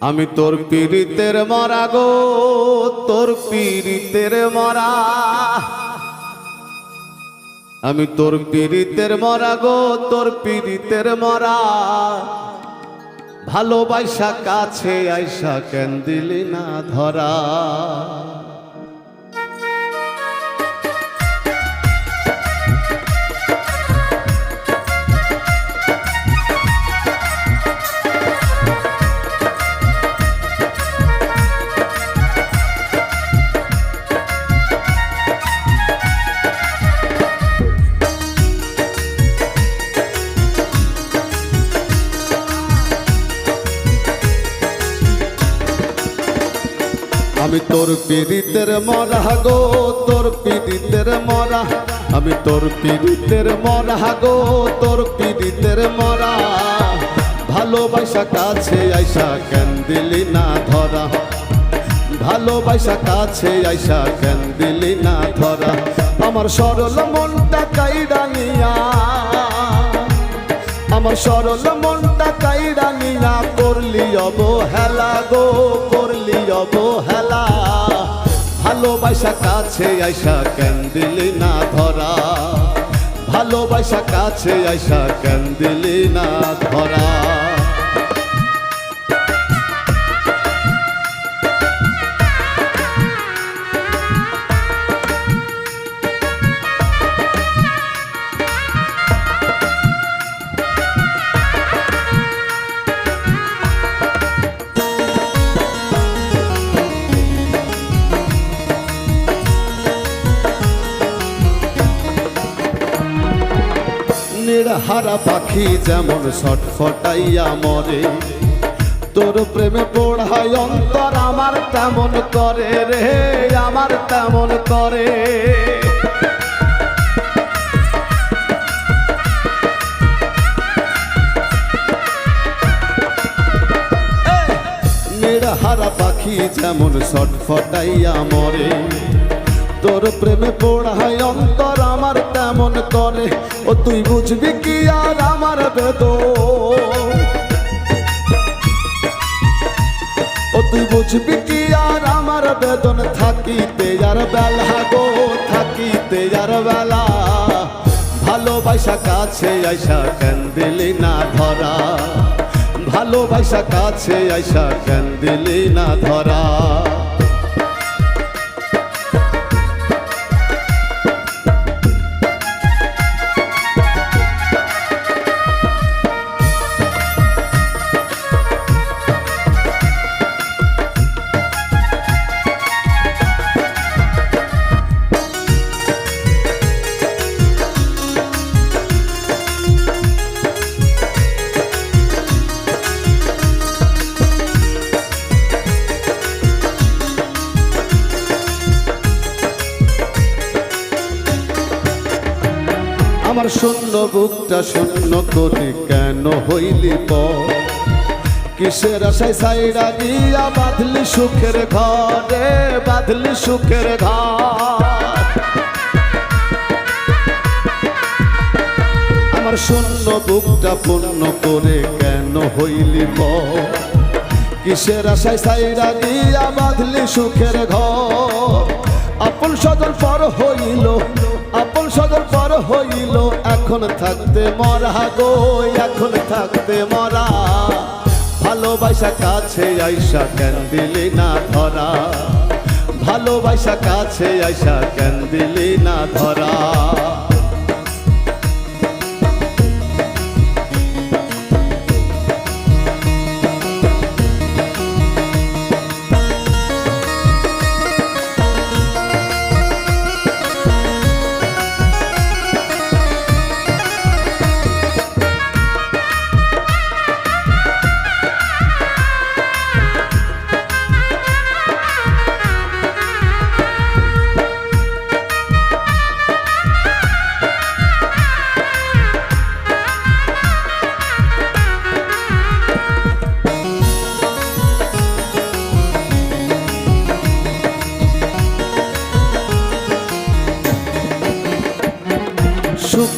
আমি তোর পীড়িতের মরা গো, তোর পীড়িতের মরা। আমি তোর পীড়িতের মরা গো, তোর পীড়িতের মরা। ভালোবাসা কাছে আইসা কেন দিলি না ধরা? আমি তোর পীড়িতের মরা গো, তোর পীড়িতের মরা। আমি তোর পীড়িতের মরা গো, তোর পীড়িতের মরা। ভালোবাসা কাছে আইসা কেন দিলি না ধরা? ভালোবাসা কাছে আইসা কেন দিলি না ধরা? আমার সরল মনটা কাইরা নিয়া। আমার সরল মনটা কাইরা নিয়া। করলি অবহেলা গো, করলি অবহেলা ভালোবাসা কাছে আইসা কেন না ধরা। ভালোবাসা কাছে আইসা কেন না ধরা। নির্হারা পাখি যেমন ছটফটাইয়া মরে। তোর প্রেমে পড়ায় অন্তর আমার তেমন করে রে, আমার তেমন করে। নির্হারা পাখি যেমন ছটফটাইয়া মরে। তোর প্রেমে পড়ায় অন্তর আমার তেমন করে ও, তুই বুঝবি কি আর আমার বেদ ও, তুই বুঝবি কি আর আমার বেদন? থাকিতে আর বেলা গো, থাকিতে আর বেলা। ভালোবাসা কাছে আইসা কেন দিলি না ধরা? ভালোবাসা কাছে আইসা কেন দিলি না ধরা? আমার শূন্য বুকটা শূন্য করে কেন হইলি প কিসের আশায় সাইডা গিয়া বাঁধলি সুখের ঘরে বাঁধলি সুখের ঘর আমার শূন্য বুকটা পূর্ণ করে কেন হইলি প কিসের আশায় সাইডা গিয়া বাঁধলি সুখের ঘর আপন সদর পর হইল সদর পর হইল, এখন থাকতে মরা গো, এখন থাকতে মরা। ভালোবাসা কাছে আইসা কেন দিলি না ধরা? ভালোবাসা কাছে আইসা কেন দিলি না ধরা?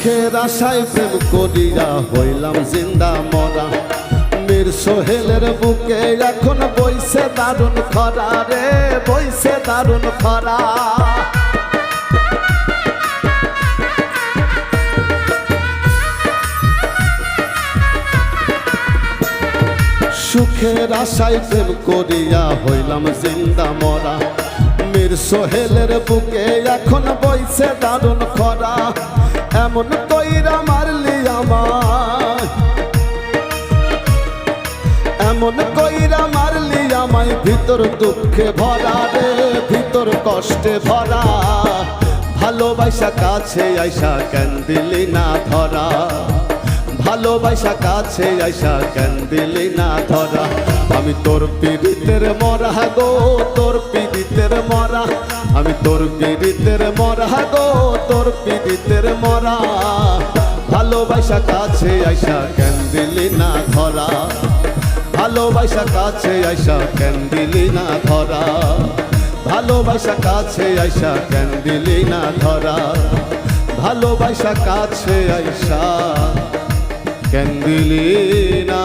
সুখের আশায় প্রেম করিয়া হইলাম জিন্দা মরা। মীর সোহেলের বুকে এখন বইছে দারুণ খরা রে, বইছে দারুণ খরা। সুখের আশায় প্রেম করিয়া হইলাম জিন্দা মরা। মীর সোহেলের বুকে এখন বইছে দারুণ খরা। এমন কইরা মারলি আমায়। এমন কইরা মারলি আমায়, ভিতর দুঃখে ভরা রে, ভিতর কষ্টে ভরা। ভালোবাসা কাছে আইসা কেন দিলি না ধরা? ভালোবাসা কাছে আইসা কেন দিলি না ধরা? আমি তোর পীড়িতের মরা গো, তোর পীড়িতের মরা। আমি তোর পীড়িতের মরা গো, তোর পীড়িতের মরা। ভালোবাসা কাছে আইসা কেন দিলি না ধরা? ভালোবাসা কাছে আইসা কেন দিলি না ধরা? ভালোবাসা কাছে আইসা কেন দিলি না ধরা? ভালোবাসা কাছে আইসা কেন দিলি না